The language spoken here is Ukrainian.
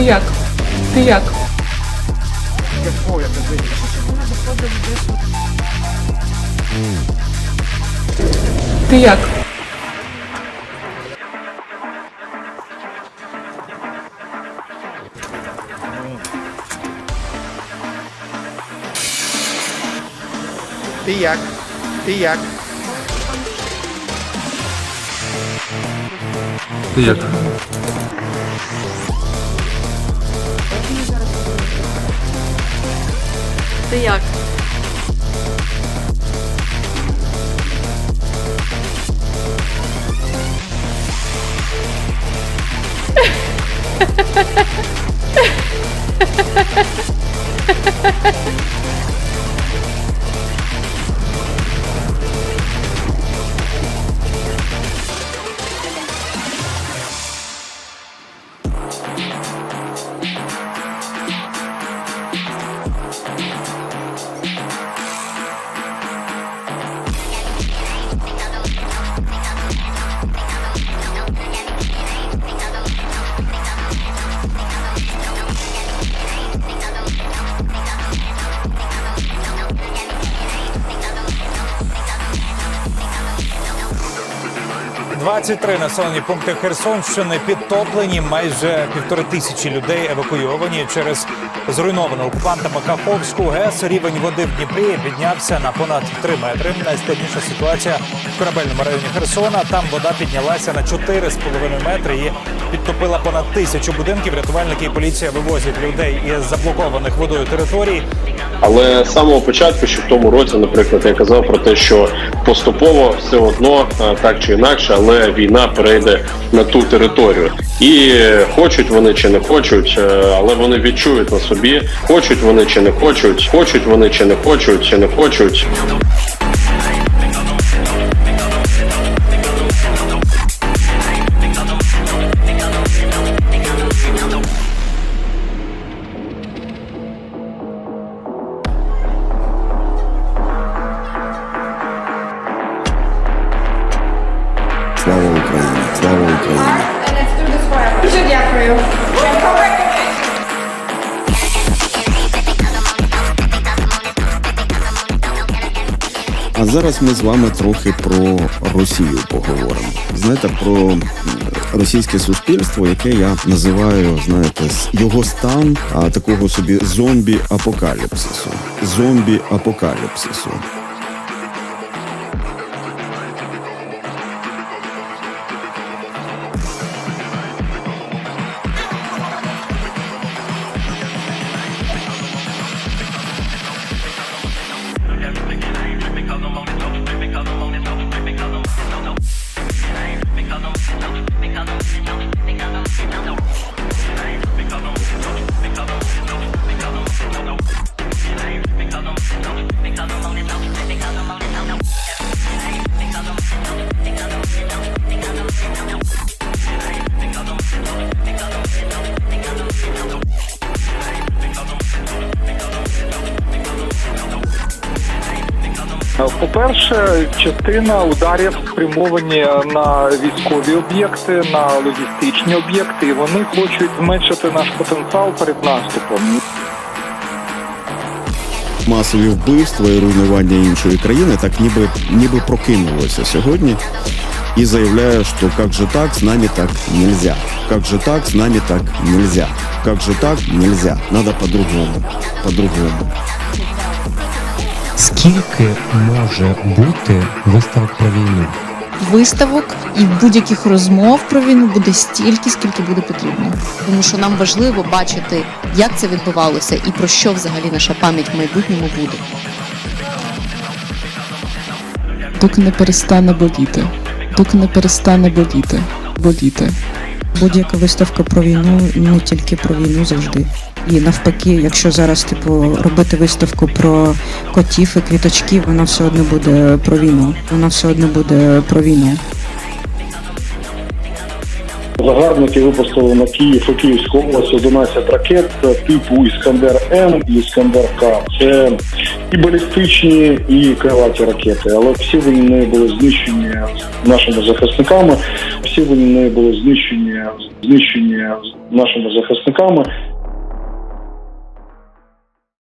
Ти як? Ти як? Ти як? Ти як? Ти як? Ти як? Ти як? – 23 населені пункти Херсонщини підтоплені. Майже півтори тисячі людей евакуйовані через зруйновану окупантами Каховську ГЕС. Рівень води в Дніпрі піднявся на понад 3 метри. Найскладніша ситуація в корабельному районі Херсона. Там вода піднялася на 4,5 метри і підтопила понад тисячу будинків. Рятувальники і поліція вивозять людей із заблокованих водою територій. Але з самого початку, ще в тому році, наприклад, я казав про те, що поступово все одно е, так чи інакше, але війна перейде на ту територію. І хочуть вони чи не хочуть, е, але вони відчують на собі, хочуть вони чи не хочуть, хочуть вони чи не хочуть, чи не хочуть. Слава Україні! Слава Україні! Дуже дякую. А зараз ми з вами трохи про Росію поговоримо. Знаєте, про російське суспільство, яке я називаю, знаєте, його стан а, такого собі зомбі-апокаліпсису. Зомбі-апокаліпсису. По-перше, частина ударів спрямовані на військові об'єкти, на логістичні об'єкти, і вони хочуть зменшити наш потенціал перед наступом. Масові вбивства і руйнування іншої країни так ніби ніби прокинулося сьогодні і заявляє, що как же так, з нами так нельзя. Как же так, з нами так нельзя. Как же так, нельзя. Надо по-другому. По-другому. Скільки може бути виставок про війну? Виставок і будь-яких розмов про війну буде стільки, скільки буде потрібно. Тому що нам важливо бачити, як це відбувалося і про що взагалі наша пам'ять в майбутньому буде. Доки не перестане боліти. Доки не перестане боліти. Боліти. Будь-яка виставка про війну не тільки про війну завжди. І навпаки, якщо зараз типу робити виставку про котів і квіточки, вона все одно буде про війну. Вона все одно буде про війну. Загарбники випустили на Київ і Київську область 11 ракет типу Іскандер М і Іскандер К. Це і балістичні, і крилаті ракети. Але всі вони були знищені нашими захисниками. Всі вони були знищені, знищені нашими захисниками.